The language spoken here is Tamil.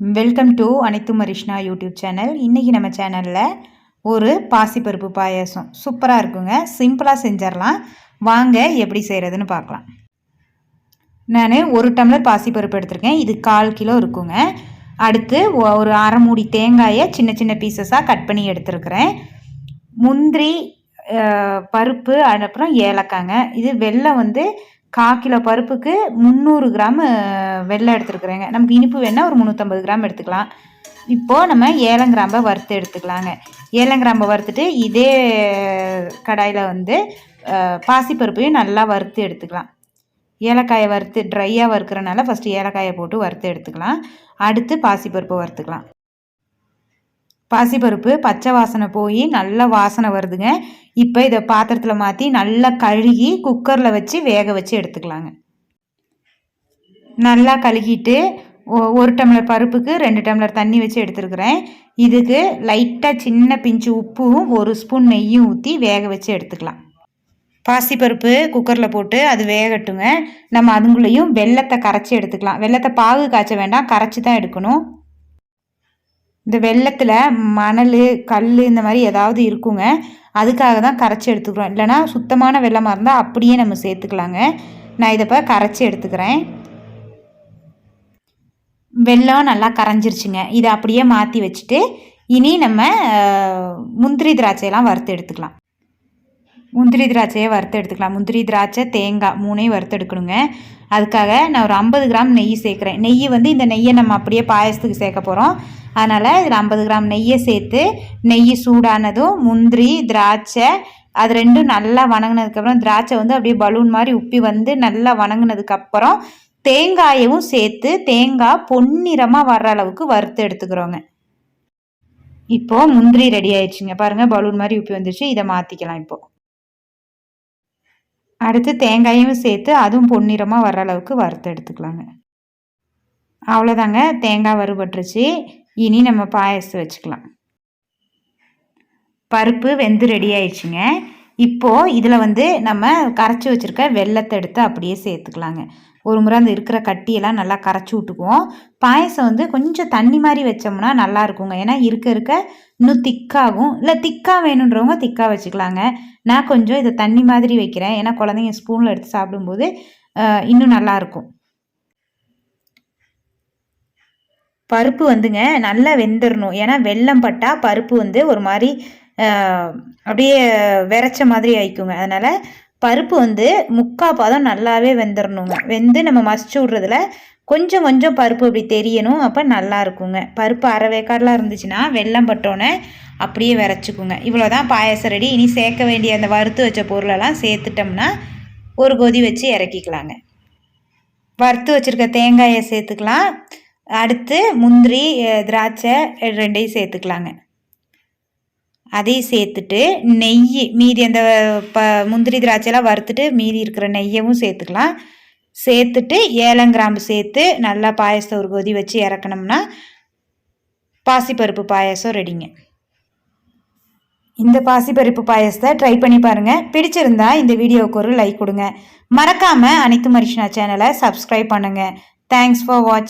வெல்கம் டு அனைத்து மரிஷ்னா யூடியூப் சேனல் இன்றைக்கி நம்ம சேனலில் ஒரு பாசிப்பருப்பு பாயாசம். சூப்பராக இருக்குங்க. சிம்பிளாக செஞ்சிடலாம். வாங்க எப்படி செய்கிறதுன்னு பார்க்கலாம். நான் ஒரு டம்ளர் பாசிப்பருப்பு எடுத்திருக்கேன். இது கால் கிலோ இருக்குங்க. அடுத்து ஒரு அரை மூடி தேங்காயை சின்ன சின்ன பீசஸாக கட் பண்ணி எடுத்துருக்குறேன். முந்திரி பருப்பு அப்புறம் ஏலக்காங்க. இது வெள்ளம் வந்து கால் கிலோ பருப்புக்கு முந்நூறு கிராம் வெள்ளை எடுத்துருக்குறேங்க. நமக்கு இனிப்பு வேணால் ஒரு முந்நூற்றம்பது கிராம் எடுத்துக்கலாம். இப்போது நம்ம ஏலங்கிராம்பை வறுத்து எடுத்துக்கலாங்க. ஏலங்கிராம்பை வறுத்துட்டு இதே கடாயில் வந்து பாசிப்பருப்பையும் நல்லா வறுத்து எடுத்துக்கலாம். ஏலக்காயை வறுத்து ட்ரையாக வறுக்கிறனால ஃபஸ்ட்டு ஏலக்காயை போட்டு வறுத்து எடுத்துக்கலாம். அடுத்து பாசிப்பருப்பை வறுத்துக்கலாம். பாசிப்பருப்பு பச்சை வாசனை போய் நல்ல வாசனை வருதுங்க. இப்போ இதை பாத்திரத்தில் மாற்றி நல்லா கழுகி குக்கரில் வச்சு வேக வச்சு எடுத்துக்கலாங்க. நல்லா கழுகிட்டு ஒரு டம்ளர் பருப்புக்கு ரெண்டு டம்ளர் தண்ணி வச்சு எடுத்துருக்குறேன். இதுக்கு லைட்டாக சின்ன பிஞ்சு உப்பும் ஒரு ஸ்பூன் நெய்யும் ஊற்றி வேக வச்சு எடுத்துக்கலாம். பாசிப்பருப்பு குக்கரில் போட்டு அது வேகட்டுங்க. நம்ம அதுங்குள்ளேயும் வெள்ளத்தை கரைச்சி எடுத்துக்கலாம். வெள்ளத்தை பாகு காய்ச்ச வேண்டாம் கரைச்சி தான் எடுக்கணும். இந்த வெள்ளத்தில் மணல் கல் இந்த மாதிரி ஏதாவது இருக்குங்க. அதுக்காக தான் கரைச்சி எடுத்துக்கிறோம். இல்லைனா சுத்தமான வெள்ளமாக இருந்தால் அப்படியே நம்ம சேர்த்துக்கலாங்க. நான் இதை இப்போ கரைச்சி எடுத்துக்கிறேன். வெள்ளம் நல்லா கரைஞ்சிருச்சுங்க. இதை அப்படியே மாற்றி வச்சுட்டு இனி நம்ம முந்திரி திராட்சையெல்லாம் வறுத்து எடுத்துக்கலாம். முந்திரி திராட்சையை வறுத்து எடுத்துக்கலாம். முந்திரி திராட்சை தேங்காய் மூணையும் வறுத்து எடுக்கணுங்க. அதுக்காக நான் ஒரு ஐம்பது கிராம் நெய் சேர்க்குறேன். நெய் வந்து இந்த நெய்யை நம்ம அப்படியே பாயசத்துக்கு சேர்க்க போகிறோம் அதனால் இதில் ஐம்பது கிராம் நெய்யை சேர்த்து நெய் சூடானதும் முந்திரி திராட்சை அது ரெண்டும் நல்லா வணங்கினதுக்கப்புறம் திராட்சை வந்து அப்படியே பலூன் மாதிரி உப்பி வந்து நல்லா வணங்கினதுக்கப்புறம் தேங்காயவும் சேர்த்து தேங்காய் பொன்னிறமாக வர்ற அளவுக்கு வறுத்து எடுத்துக்கிறோங்க. இப்போது முந்திரி ரெடி ஆயிடுச்சுங்க. பாருங்கள் பலூன் மாதிரி உப்பி வந்துச்சு இதை மாற்றிக்கலாம் இப்போது அடுத்து தேங்காயும் சேர்த்து அதுவும் பொன்னிறமாக வர அளவுக்கு வறுத்து எடுத்துக்கலாங்க. அவ்வளோதாங்க. தேங்காய் வறுபட்டுருச்சு. இனி நம்ம பாயசம் வச்சுக்கலாம். பருப்பு வெந்து ரெடி ஆயிடுச்சுங்க. இப்போது இதில் வந்து நம்ம கரைச்சி வச்சுருக்க வெள்ளத்தை எடுத்து அப்படியே சேர்த்துக்கலாங்க. ஒரு முறை அந்த இருக்கிற கட்டியெல்லாம் நல்லா கரைச்சி விட்டுக்குவோம். பாயசம் வந்து கொஞ்சம் தண்ணி மாதிரி வச்சோம்னா நல்லா இருக்குங்க. ஏன்னா இருக்க இருக்க இன்னும் திக்காகும். இல்லை திக்காக வேணுன்றவங்க திக்காக வச்சுக்கலாங்க. நான் கொஞ்சம் இதை தண்ணி மாதிரி வைக்கிறேன். ஏன்னா குழந்தைங்க ஸ்பூனில் எடுத்து சாப்பிடும்போது இன்னும் நல்லாயிருக்கும் பருப்பு வந்துங்க நல்லா வெந்துடணும் ஏன்னா வெள்ளம் பட்டால் பருப்பு வந்து ஒரு மாதிரி அப்படியே விரைச்ச மாதிரி ஆயிக்குங்க. அதனால் பருப்பு வந்து முக்கால் பாதம் நல்லாவே வெந்துடணுங்க வெந்து நம்ம மசிச்சு விட்றதுல கொஞ்சம் கொஞ்சம் பருப்பு அப்படி தெரியணும் அப்போ நல்லா இருக்குங்க. பருப்பு அரை வேக்காடெலாம் இருந்துச்சுன்னா வெள்ளம் பட்டோன்னே அப்படியே விரைச்சிக்குங்க. இவ்வளோ தான் பாயசம் ரெடி. இனி சேர்க்க வேண்டிய அந்த வறுத்து வச்ச பொருளெல்லாம் சேர்த்துட்டோம்னா ஒரு கொதி வச்சு இறக்கிக்கலாங்க. வறுத்து வச்சுருக்க தேங்காயை சேர்த்துக்கலாம். அடுத்து முந்திரி திராட்சை ரெண்டையும் சேர்த்துக்கலாங்க. அதையும் சேர்த்துட்டு நெய் மீதி அந்த ப முந்திரி திராட்சைலாம் வறுத்துட்டு மீதி இருக்கிற நெய்யவும் சேர்த்துக்கலாம். சேர்த்துட்டு ஏலங்கிராம்பு சேர்த்து நல்லா பாயசத்தை ஒரு கொதி வச்சு இறக்கணும்னா பாசிப்பருப்பு பாயசம் ரெடிங்க. இந்த பாசிப்பருப்பு பாயசத்தை ட்ரை பண்ணி பாருங்கள் பிடிச்சிருந்தா இந்த வீடியோவுக்கு ஒரு லைக் கொடுங்க. மறக்காமல் அனைத்து மரிஷ்னா சேனலை சப்ஸ்கிரைப் பண்ணுங்கள் தேங்க்ஸ் ஃபார் வாட்ச்